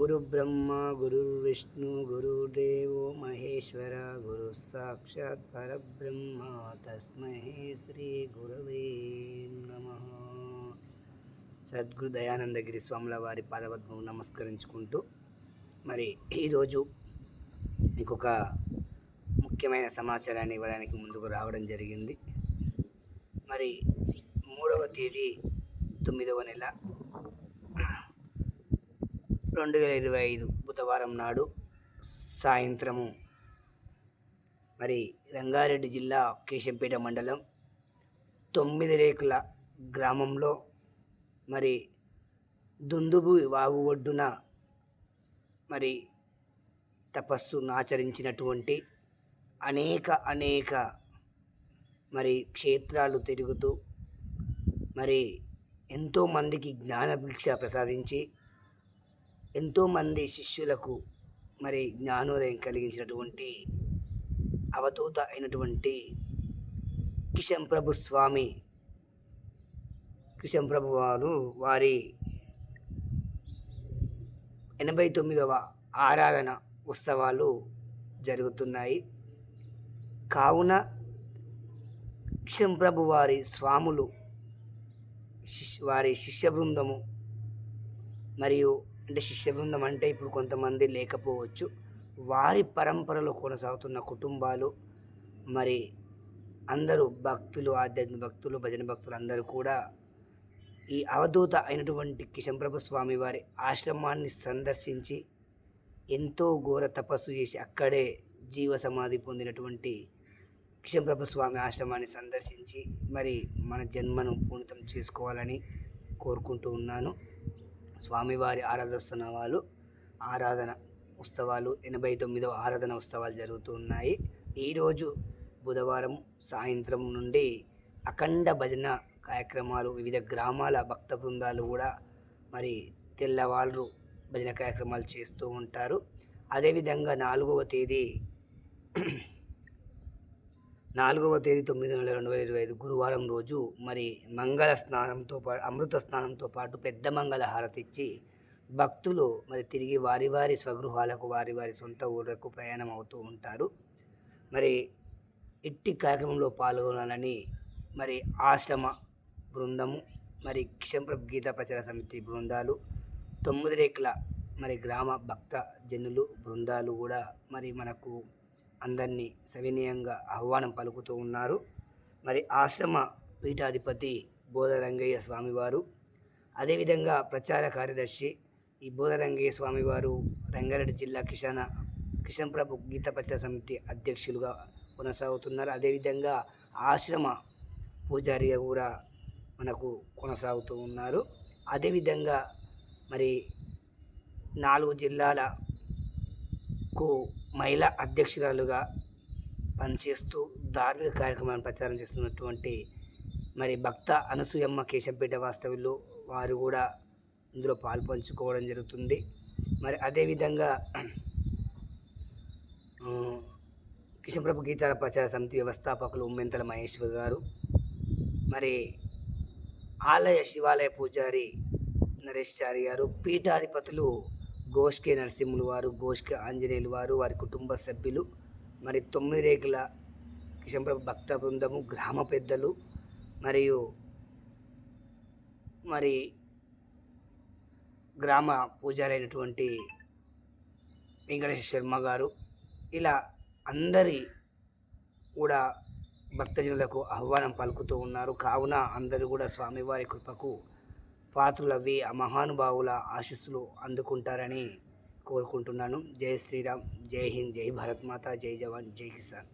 గురు బ్రహ్మ గురుర్విష్ణు గురుదేవో మహేశ్వర గురు సాక్షాత్ పరబ్రహ్మ. తస్మహే శ్రీ గురవే నమ. సద్గురు దయానందగిరి స్వాముల వారి పాదవద్భం నమస్కరించుకుంటూ మరి ఈరోజు మీకు ఒక ముఖ్యమైన సమాచారాన్ని ఇవ్వడానికి ముందుకు రావడం జరిగింది. మరి మూడవ తేదీ తొమ్మిదవ నెల రెండు వేల ఇరవై ఐదు బుధవారం నాడు సాయంత్రము. మరి రంగారెడ్డి జిల్లా కేశంపేట మండలం తొమ్మిది రేకుల గ్రామంలో మరి దుందుబు వాగు ఒడ్డున మరి తపస్సును ఆచరించినటువంటి అనేక అనేక మరి క్షేత్రాలు తిరుగుతూ మరి ఎంతోమందికి జ్ఞానభిక్ష ప్రసాదించి ఎంతోమంది శిష్యులకు మరి జ్ఞానోదయం కలిగించినటువంటి అవధూత అయినటువంటి కిషన్ ప్రభు స్వామి కిషన్ ప్రభు వారు వారి ఎనభై తొమ్మిదవ ఆరాధన ఉత్సవాలు జరుగుతున్నాయి. కావున కిషన్ ప్రభు వారి స్వాములు శిష్ వారి శిష్య బృందము మరియు అంటే శిష్య బృందం అంటే ఇప్పుడు కొంతమంది లేకపోవచ్చు. వారి పరంపరలో కొనసాగుతున్న కుటుంబాలు మరి అందరూ భక్తులు ఆధ్యాత్మిక భక్తులు భజన భక్తులు అందరూ కూడా ఈ అవధూత అయినటువంటి కిషంప్రభు స్వామి వారి ఆశ్రమాన్ని సందర్శించి ఎంతో ఘోర తపస్సు చేసి అక్కడే జీవ సమాధి పొందినటువంటి కిషంప్రభు స్వామి ఆశ్రమాన్ని సందర్శించి మరి మన జన్మను పూర్ణితం చేసుకోవాలని కోరుకుంటూ ఉన్నాను. స్వామివారి ఆరాధోత్సవాలు ఆరాధన ఉత్సవాలు ఎనభై తొమ్మిదవ ఆరాధన ఉత్సవాలు జరుగుతూ ఉన్నాయి. ఈరోజు బుధవారం సాయంత్రం నుండి అఖండ భజన కార్యక్రమాలు వివిధ గ్రామాల భక్త బృందాలు కూడా మరి తెల్లవాళ్ళు భజన కార్యక్రమాలు చేస్తూ ఉంటారు. అదేవిధంగా నాలుగవ తేదీ నాలుగవ తేదీ తొమ్మిది నెల రెండు వేల ఇరవై ఐదు గురువారం రోజు మరి మంగళ స్నానంతో పాటు అమృత స్నానంతో పాటు పెద్ద మంగళ హారతి ఇచ్చి భక్తులు మరి తిరిగి వారి వారి స్వగృహాలకు వారి వారి సొంత ఊళ్ళకు ప్రయాణం అవుతూ ఉంటారు. మరి ఇట్టి కార్యక్రమంలో పాల్గొనాలని మరి ఆశ్రమ బృందము మరి కిషంప్రభ్ గీత ప్రచార సమితి బృందాలు తొమ్మిది రేకుల మరి గ్రామ భక్త జనులు బృందాలు కూడా మరి మనకు అందరినీ సవినయంగా ఆహ్వానం పలుకుతూ ఉన్నారు. మరి ఆశ్రమ పీఠాధిపతి బోధరంగయ్య స్వామివారు అదేవిధంగా ప్రచార కార్యదర్శి ఈ బోధరంగయ్య స్వామివారు రంగారెడ్డి జిల్లా కిషన్ కిషన్ ప్రభు గీత సమితి అధ్యక్షులుగా కొనసాగుతున్నారు. అదేవిధంగా ఆశ్రమ పూజారిగా కూడా మనకు కొనసాగుతూ ఉన్నారు. అదేవిధంగా మరి నాలుగు జిల్లాలకు మహిళా అధ్యక్షురాలుగా పనిచేస్తూ ధార్మిక కార్యక్రమాలను ప్రచారం చేస్తున్నటువంటి మరి భక్త అనసూయమ్మ కేశంపేట వాస్తవ్యంలో వారు కూడా ఇందులో పాల్పంచుకోవడం జరుగుతుంది. మరి అదేవిధంగా కిషన్ప్రభు గీతాల ప్రచార సమితి వ్యవస్థాపకులు ఉమ్మెంతల మహేశ్వర్ గారు మరి ఆలయ శివాలయ పూజారి నరేష్ చారి గారు పీఠాధిపతులు గోష్కే నరసింహులు వారు గోష్కే ఆంజనేయులు వారు వారి కుటుంబ సభ్యులు మరి తొమ్మిది రేకుల కిషన్ప్రభు భక్త బృందము గ్రామ పెద్దలు మరియు మరి గ్రామ పూజారి అయినటువంటి వెంకటేశ్వర శర్మ గారు ఇలా అందరి కూడా భక్తజనులకు ఆహ్వానం పలుకుతూ ఉన్నారు. కావున అందరూ కూడా స్వామివారి కృపకు పాత్రులవి ఆ మహానుభావుల ఆశీస్సులు అందుకుంటారని కోరుకుంటున్నాను. జై శ్రీరామ్ జై హింద్ జై భారత్ మాత జై జవాన్ జై కిసాన్.